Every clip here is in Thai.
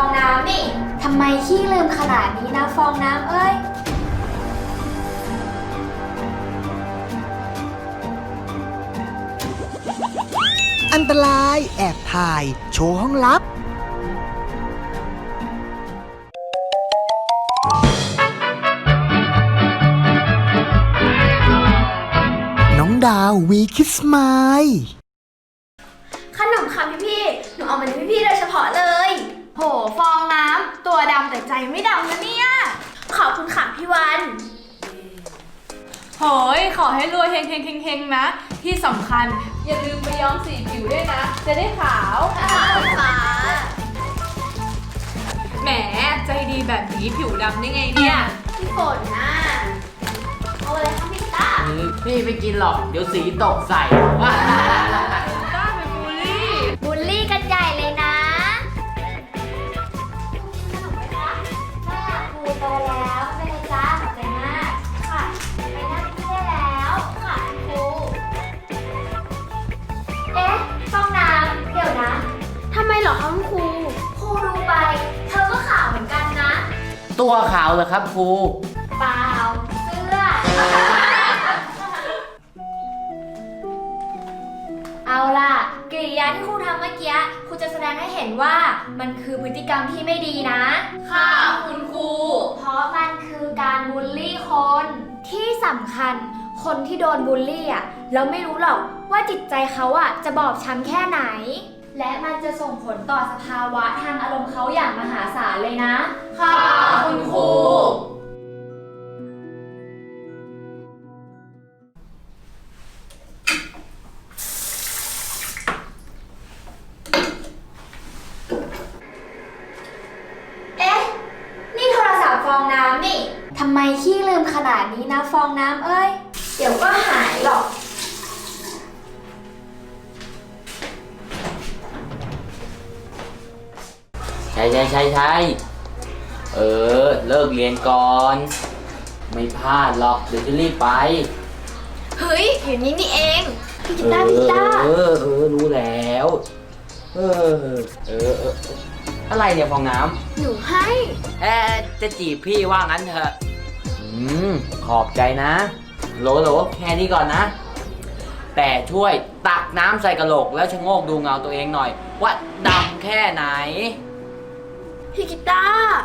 องน้ำนี่ทำไมขี้ลืมขนาดนี้นะฟองน้ำเอ้ย อันตรายแอบถ่าย โชว์ห้องลับ น้องดาววีคิสมา ตัวดำแต่ใจไม่ดำนะเนี่ย ขอบคุณค่ะพี่วัน โหยขอให้รวยเฮงเฮงเฮงเฮงนะ ที่สำคัญอย่าลืมไปย้อมสีผิวด้วยนะ จะได้ขาวค่ะแหมใจดีแบบนี้ผิวดำได้ไงเนี่ย พี่ฝนน่ะเอาอะไรคะพี่ต้าพี่ไม่กินหรอก เดี๋ยวสีตกใส่ ตัวขาวเหรอครับครู เปล่าเสื้อ เอาล่ะกริยาที่ครูทำเมื่อกี้ครูจะแสดงให้เห็นว่ามันคือพฤติกรรมที่ไม่ดีนะ ค่ะคุณครู เพราะมันคือการบูลลี่คน ที่สำคัญคนที่โดนบูลลี่อะเราไม่รู้หรอกว่าจิตใจเขาอะจะบอบช้ำแค่ไหน และมันจะส่งผลต่อสภาวะทางอารมณ์เขาอย่างมหาศาลเลยนะ ค่ะคุณครู ช่ใช่ใช่ใช่เออ เลิกเรียนก่อน ไม่พลาดหรอก เดี๋ยวจะรีบไป เฮ้ยอยู่นี่นี่เองพี่กีเอตาอร์พี่กีตาร์เออเออรู้แล้วเออเออเออ เออ อะไรเนี่ยฟองน้หนูให้ำเอ๊ะจะจีบพี่ว่างั้นเถอะอืม ขอบใจนะโหลโหลแค่นี้ก่อนนะ แต่ช่วยตักน้ำใส่กระโหลกแล้วชะโงกดูเงาตัวเองหน่อย ว่าดำแค่ไหน พี่กีตาร์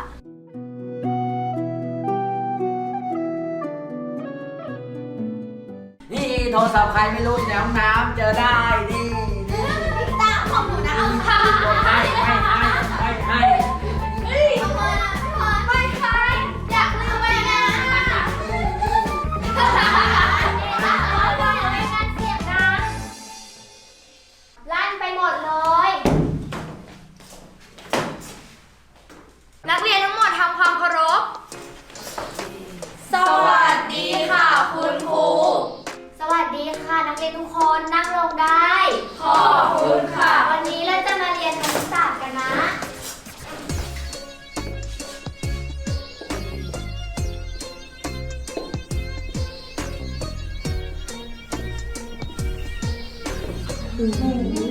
นี่โทรศัพท์ใครไม่รู้อยู่ในห้องน้ำเจอได้นี่ คนนั่งลงได้ ขอบคุณค่ะ วันนี้เราจะมาเรียนคณิตศาสตร์กันนะอ้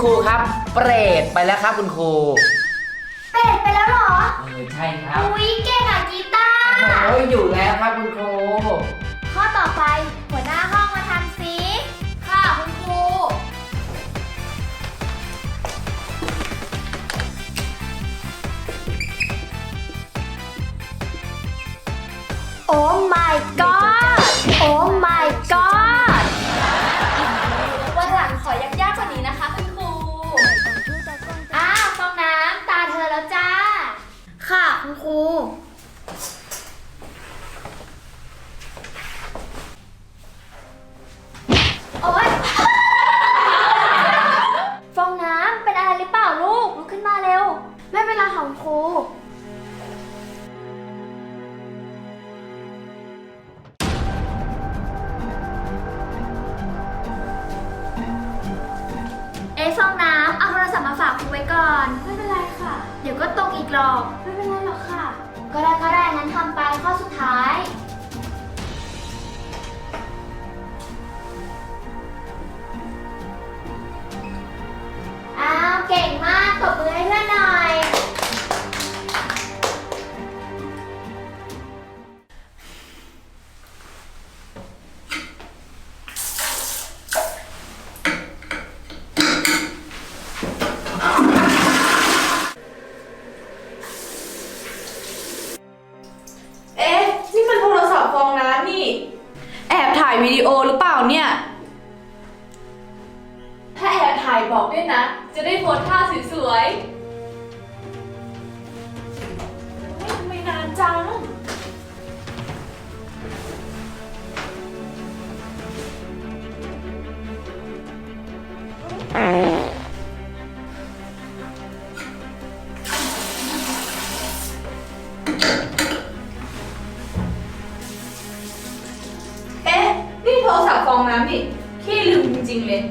คุณครูครับ เปรตไปแล้วครับคุณครูเป็ดไปแล้วเหรอ เออใช่ครับ อุ้ยเก่งอะกีตาร์ โอ้ยอยู่แล้วครับคุณครู 珊。 ริง ๆ เลย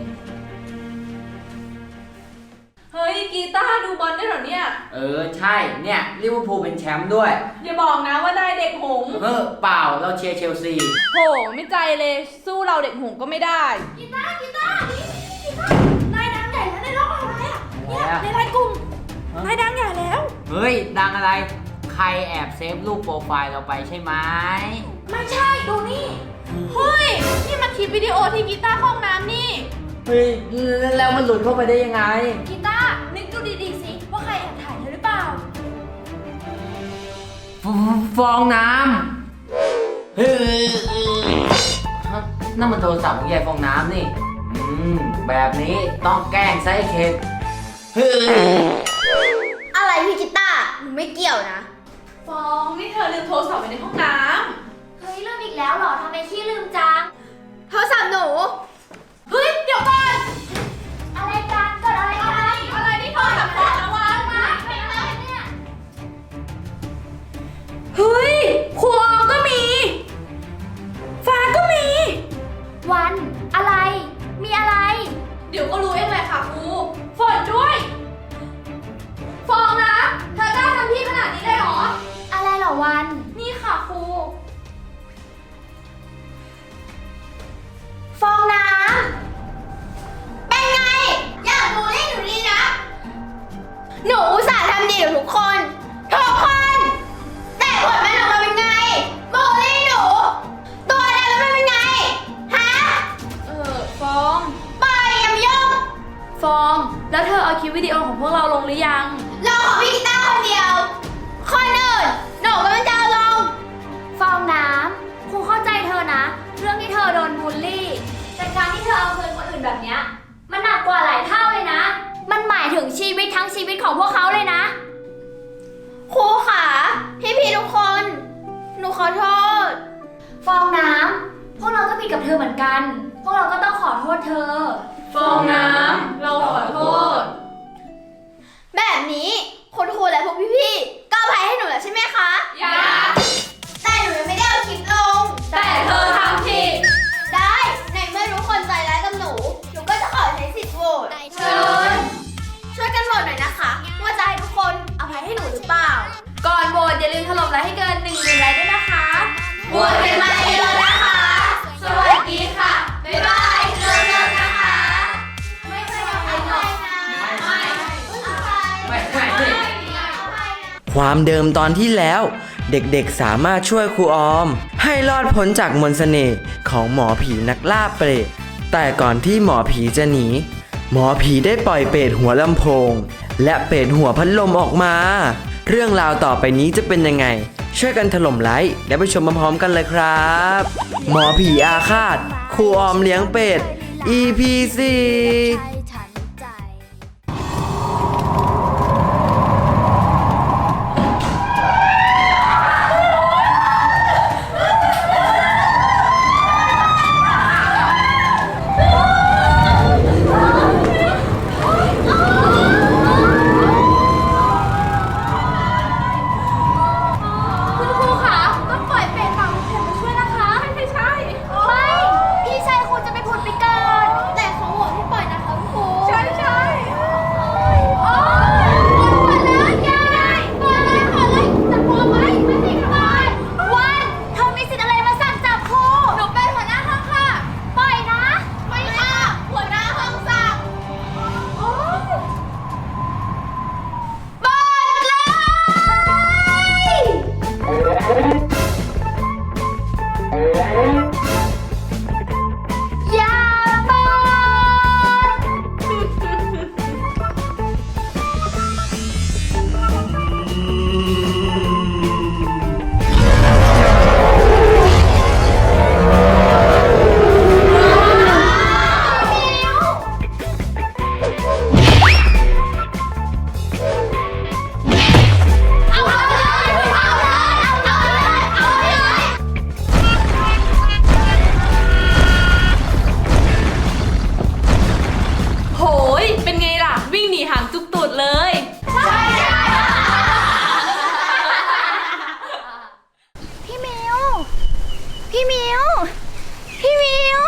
เฮ้ย กีตาร์ดูบอลได้เหรอเนี่ย เออใช่เนี่ยลิเวอร์พูลเป็นแชมป์ด้วย อย่าบอกนะว่าได้เด็กหงส์เออเปล่าเราเชียร์เชลซี โห ไม่ใจเลย สู้เราเด็กหงส์ก็ไม่ได้ กีตาร์กีตาร์นี่กีตาร์นายดังใหญ่แล้วในโลกออนไลน์อะอะไรอะ ในไลน์กลุ่มฮะนายดังใหญ่แล้ว เฮ้ย ดังอะไร ใครแอบเซฟรูปโปรไฟล์เราไปใช่ไหมไม่ใช่ดูนี่ เฮ้ย นี่มันคลิปวิดีโอที่กีตาร์ห้องน้ำนี่ เฮ้ยแล้วมันหลุดเข้าไปได้ยังไง กีตาร์นึกดูดีๆสิว่าใครแอบถ่ายเธอหรือเปล่า ฟฟองน้ำเฮ้ยฮะนั่นมันโทรศัพท์ของยายฟองน้ำนี่ อืม แบบนี้ต้องแกล้งไซเค็ดเฮ้ยอะไรพี่กีตาร์หนูไม่เกี่ยวนะ ฟองนี่เธอลืมโทรศัพท์ไว้ในห้องน้เฮ้ยลืม อีกแล้วเหรอทำไมขี้ลืมจัง โทรศัพท์หนูำเฮ้ย เดี๋ยวก่อน อะไรกันเกิดอะไรกัน อะไรนี่โทรศัพท์ฟองนะวันมาเป็นอะไรเนี่ย เฮ้ยครูออมก็มี ฟ้าก็มี วัน อะไร มีอะไร เดี๋ยวก็รู้เองแหละค่ะครู ฝน แล้วเธอเอาคลิปวิดีโอของพวกเราลงหรือยังรอของพี่กีตาร์คนเดียว คนอื่นหนูก็ไม่จะเอาลง ฟองน้ำครูเข้าใจเธอนะ เรื่องที่เธอโดนบูลลี่ แต่การที่เธอเอาคืนคนอื่นแบบเนี้ย มันหนักกว่าหลายเท่าเลยนะ มันหมายถึงชีวิตทั้งชีวิตของพวกเขาเลยนะ ครูค่ะพี่พี่ๆทุกคน หนูขอโทษ ฟองน้ำพวกเราก็ผิดกับเธอเหมือนกัน พวกเราก็ต้องขอโทษเธอ ฟองน้ำเราขอโทษ แบบนี้คุณครูและพวกพี่ๆก็อภัยให้หนูแล้วใช่ไหมคะอย่า แต่หนูยังไม่ได้เอาคลิปลง แต่เธอทำผิด ได้ ในเมื่อทุกคนใจร้ายกับหนู หนูก็จะขอใช้สิทธิ์โหวตเชิญ ช่วยกันโหวตหน่อยนะคะ ว่าจะให้ทุกคนอภัยให้หนูหรือเปล่า ก่อนโหวตอย่าลืมถล่มไลค์ให้เกินหนึ่งหมื่นไลค์ด้วยนะคะ โหวตกันมาเยอะๆนะคะ สวัสดีค่ะ บ๊ายบาย ความเดิมตอนที่แล้ว เด็กๆสามารถช่วยครูออม ให้รอดพ้นจากมนต์เสน่ห์ของหมอผีนักล่าเปรตแต่ก่อนที่หมอผีจะหนี หมอผีได้ปล่อยเปรตหัวลำโพง และเปรตหัวพัดลมออกมา เรื่องราวต่อไปนี้จะเป็นยังไง ช่วยกันถล่มไลค์และไปชมพร้อมๆกันเลยครับ หมอผีอาฆาตครูออมเลี้ยงเป็ด EP 4 พี่มิว พี่มิว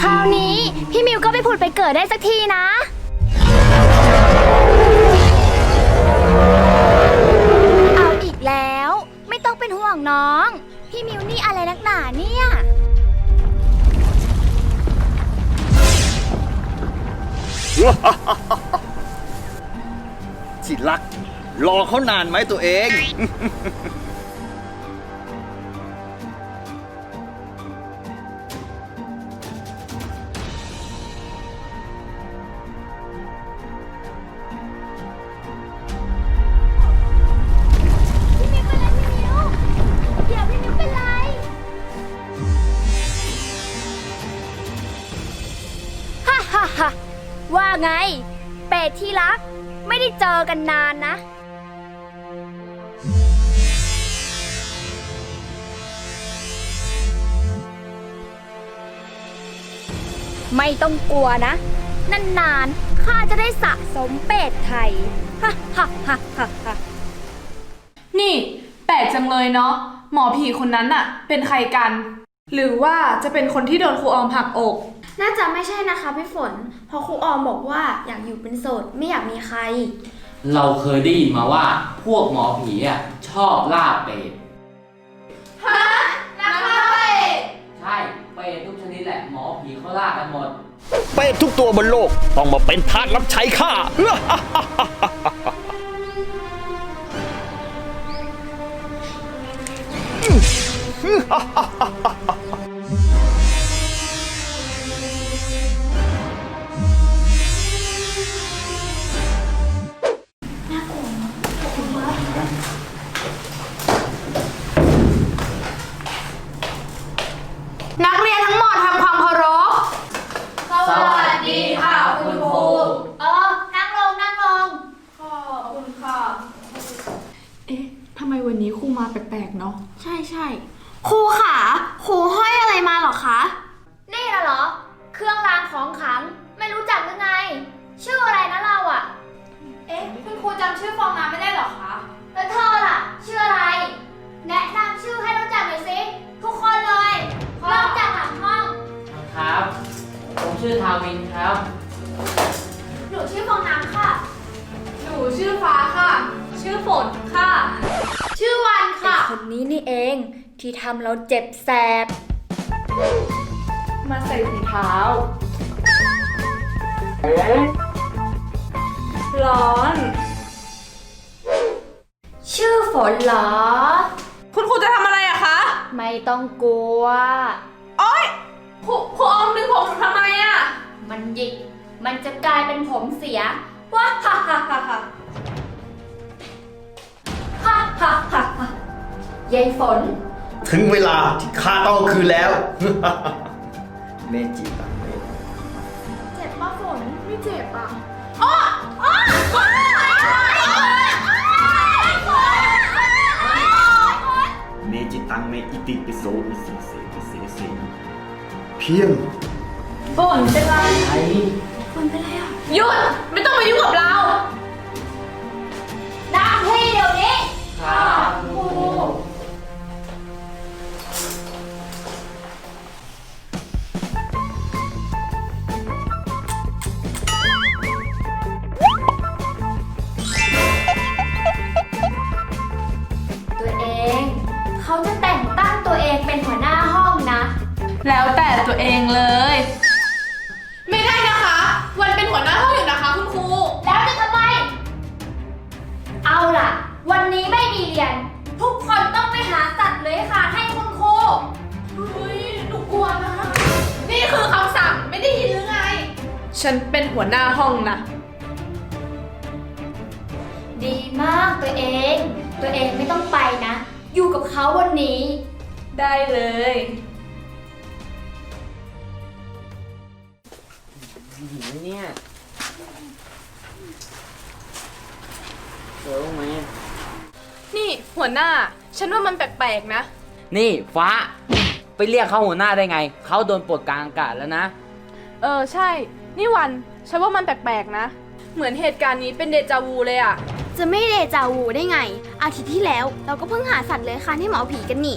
คราวนี้ พี่มิวก็ไปผุดไปเกิดได้สักทีนะ เอาอีกแล้ว ไม่ต้องเป็นห่วงน้อง พี่มิวนี่อะไรนักหนาเนี่ย สิรัก รอเขานานไหมตัวเอง ไง เป็ดที่รัก ไม่ได้เจอกันนานนะ ไม่ต้องกลัวนะ นานๆข้าจะได้สะสมเป็ดไทยฮ่าฮ่าฮ่าฮ่านี่แปลกจังเลยเนาะหมอผีคนนั้นอะเป็นใครกัน หรือว่าจะเป็นคนที่โดนครูออมผลักอก น่าจะไม่ใช่นะคะพี่ฝน เพราะครูออมบอกว่าอยากอยู่เป็นโสดไม่อยากมีใคร เราเคยได้ยินมาว่าพวกหมอผีอะชอบล่าเป็ด ฮะนักล่าเป็ดใช่ เป็ดทุกชนิดแหละหมอผีเขาล่ากันหมด เป็ดทุกตัวบนโลกต้องมาเป็นทาสรับใช้ข้า ไมวันนี้ครูมาแปลกๆเนาะ ใช่ใช่ครูขาครูห้อยอะไรมาเหรอคะ นี่น่ะเหรอ เครื่องรางของขลังไม่รู้จักหรือไง ชื่ออะไรนะเราอะเอ๊ะ คุณครูจำชื่อฟองน้ำไม่ได้หรอคะ แล้วเธอล่ะ ชื่ออะไร แนะนำชื่อให้รู้จักหน่อยสิทุกคนเลยเริ่มจากหลังห้อง ครับ ผมชื่อทาวินครับ หนูชื่อฟองน้ำค่ะ หนูชื่อฟ้าค่ะ ชื่อฝนค่ะ ชื่อวันค่ะ คนนี้นี่เองที่ทำเราเจ็บแสบ มาใส่ถุงเท้า ร้อน ชื่อฝนเหรอ คุณครูจะทำอะไรอะคะไม่ต้องกลัว โอ๊ยครูครูออมดึงผมหนูทำไมอะมันหยิก มันจะกลายเป็นผมเสียว้าฮ่าฮ่าฮ่า ฮ่าฮ่าฮ่าฮ่าฮ่ายายฝน ถึงเวลาที่ข้าต้องเอาคืนแล้ว เมจิตังเมเจ็บป้าฝนไม่เจ็บอะเมจิตังเมอิติปิโสอิสิเสปิเสเสเพียง ฝนเป็นไร ไอ้หยุด ไม่ต้องมายุ่งกับ แล้วแต่ตัวเองเลย ไม่ได้นะคะ วันเป็นหัวหน้าห้องอยู่นะคะคุณครู แล้วจะทำไม เอาล่ะ วันนี้ไม่มีเรียน ทุกคนต้องไปหาสัตว์เลื้อยคลานให้คุณครู เฮ้ยหนูกลัวนะ นี่คือคำสั่งไม่ได้ยินหรือไง ฉันเป็นหัวหน้าห้องนะ ดีมากตัวเอง ตัวเองไม่ต้องไปนะ อยู่กับเขาวันนี้ ได้เลย หิวเนี่ยเจอบ้างไหมนี่หัวหน้า ฉันว่ามันแปลกๆนะ นี่ฟ้า ไปเรียกเขาหัวหน้าได้ไง เขาโดนปลดกลางอากาศแล้วนะ เออใช่ นี่วัน ฉันว่ามันแปลกๆนะ เหมือนเหตุการณ์นี้เป็นเดจาวูเลยอะจะไม่เดจาวูได้ไง อาทิตย์ที่แล้วเราก็เพิ่งหาสัตว์เลื้อยคลานให้หมอผีกันนี่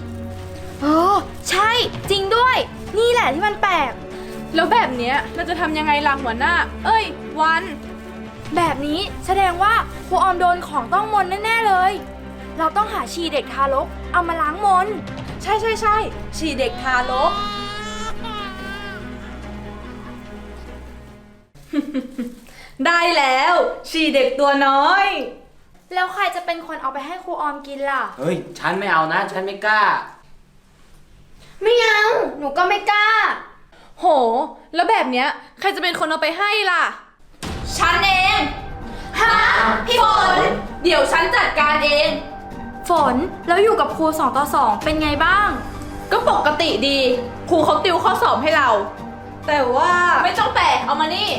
เออ ใช่ จริงด้วย นี่แหละที่มันแปลก แล้วแบบเนี้ยเราจะทำยังไงล่ะหัวหน้า เอ้ย วัน แบบนี้แสดงว่าครูออมโดนของต้องมนต์แน่ๆเลย เราต้องหาชีเด็กทารกเอามาล้างมนต์ใช่ใช่ใช่ฉี่เด็กทารก ได้แล้ว ฉี่เด็กตัวน้อย แล้วใครจะเป็นคนเอาไปให้ครูออมกินล่ะ เฮ้ย ฉันไม่เอานะ ฉันไม่กล้า ไม่เอา หนูก็ไม่กล้า โห แล้วแบบเนี้ยใครจะเป็นคนเอาไปให้ล่ะ ฉันเอง ฮะ พี่ฝน เดี๋ยวฉันจัดการเอง ฝน แล้วอยู่กับครูสองต่อสองเป็นไงบ้าง ก็ปกติดี ครูเขาติวข้อสอบให้เรา แต่ว่า ไม่ต้องแตะเอามานี่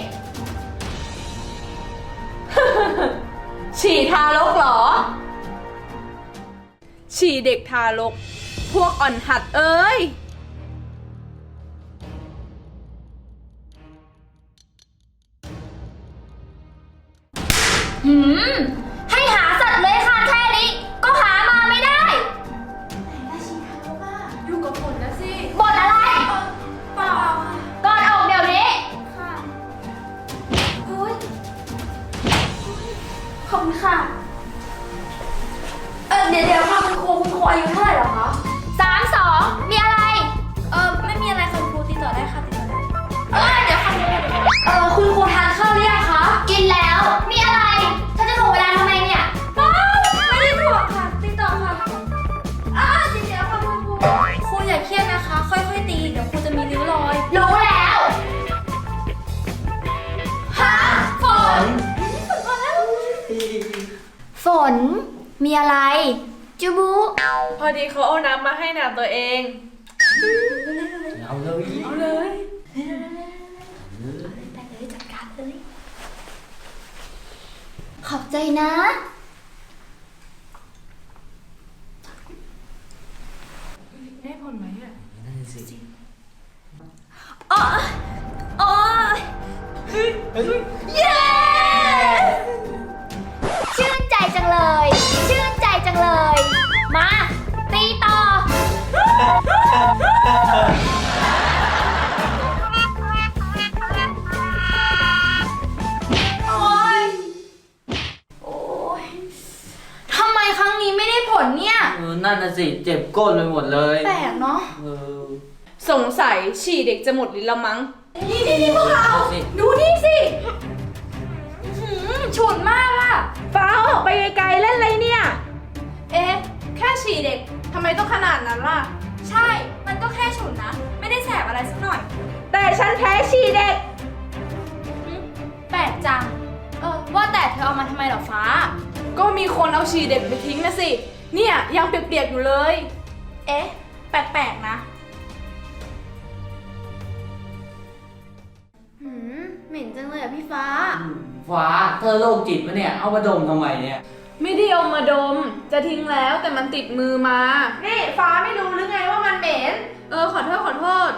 ฉี่ทารกเหรอ ฉี่เด็กทารก พวกอ่อนหัดเอ้ย หืม ให้หาสัตว์เลื้อยคลานแค่นี้ ก็หามาไม่ได้อยู่กับฝนนะสิบ่นอะไร เปล่าก่อนออกเดี๋ยวนี้ ค่ะเฮ้ยขอบคุณค่ะ เออเดี๋ยวเดี๋ยวค่ะคุณครูคุณครูอายุเท่าไหร่เหรอคะสามสองมี มีอะไร จูบุพอดีเขาเอาน้ำมาให้นาตัวเอง เอาเลยเอาเลย ขอบใจนะ ได้ผลไหมอะนั่นสิอ๋ออ๋อเย้ โอ๊ย โอ๊ย ทำไมครั้งนี้ไม่ได้ผลเนี่ย เออนั่นน่ะสิ เจ็บก้นไปหมดเลยแปลกเนาะ เออ สงสัยฉี่เด็กจะหมดลิ้นละมั้ง นี่นี่นี่พวกเราเอาสิดูนี่สิอื้อหือฉุนมากอะฟ้าออกไปไกลๆเล่นอะไรเนี่ย เอ๊ะ แค่ฉี่เด็ก ทำไมต้องขนาดนั้นล่ะ ใช่ มันก็แค่ฉุนนะ ไม่ได้แสบอะไรสักหน่อยแต่ฉันแพ้ฉี่เด็ก หึแปลกจัง เออ ว่าแต่เธอเอามาทำไมเหรอฟ้า ก็มีคนเอาฉี่เด็กไปทิ้งนะสิ เนี่ยยังเปียกๆอยู่เลย เอ๊ะ แปลกๆนะ หืมเหม็นจังเลยอะพี่ฟ้า ฟ้าเธอโรคจิตปะเนี่ย เอามาดมทำไมเนี่ย ไม่ได้เอามาดม จะทิ้งแล้วแต่มันติดมือมา นี่ฟ้าไม่รู้หรือไงว่ามันเหม็น เออขอโทษขอโทษ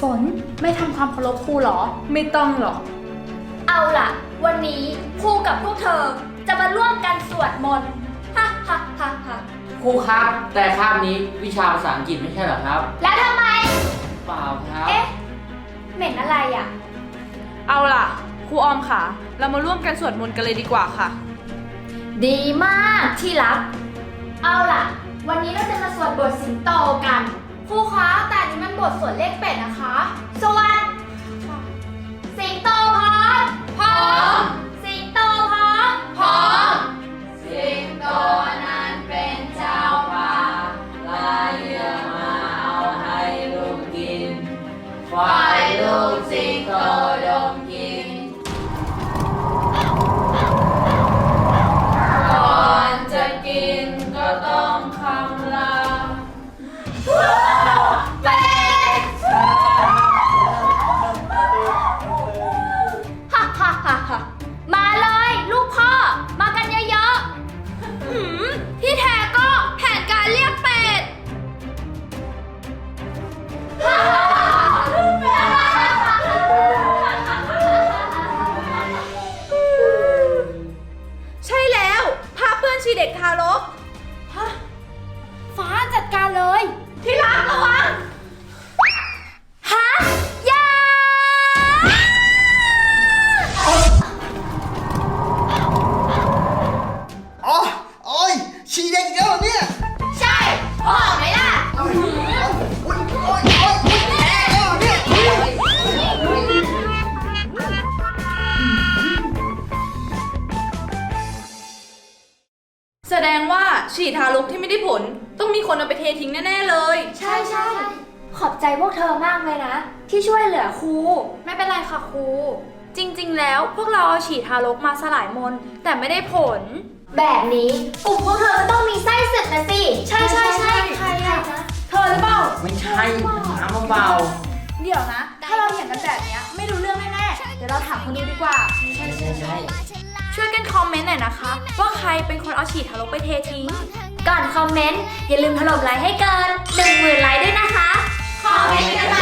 ฝนไม่ทำความเคารพครูเหรอ ไม่ต้องหรอก เอาล่ะ วันนี้ครูกับพวกเธอจะมาร่วมกันสวดมนต์ฮ่าฮ่าฮ่าฮ่าครูครับ แต่คาบนี้วิชาภาษาอังกฤษไม่ใช่เหรอครับ แล้วทำไม เปล่าครับ เอ๊ะ เหม็นอะไรอะ เอาล่ะ ครูออมค่ะ เรามาร่วมกันสวดมนต์กันเลยดีกว่าค่ะ ดีมากที่รัก เอาล่ะ วันนี้เราจะมาสวดบทสิงโตกันครูคะแต่อันนี้มันบทสวดเลขเป็ดนะคะสวดสิงโตพร้อมพร้อมสิงโตพร้อมพร้อมสิงโตนั้น ฝ่ายลูก Ah! ฉีดทารกมาสลายมนต์แต่ไม่ได้ผล แบบนี้กลุ่มพวกเธอก็ต้องมีไส้ศึกนะสิ ใช่ใช่ใช่ใครอะเธอหรือเปล่า ไม่ใช่น้ำเบาเดี๋ยวนะ ถ้าเราเถียงกันแบบเนี้ยไม่รู้เรื่องแน่ๆ เดี๋ยวเราถามคนดูดีกว่า ใช่ใช่ใช่ช่วยกันคอมเมนต์หน่อยนะคะ ว่าใครเป็นคนเอาฉีดทารกไปเททิ้ง ก่อนคอมเมนต์ อย่าลืมถล่มไลค์ให้เกิน1 0,000ไลค์ด้วยนะคะ คอมเมนต์กันไป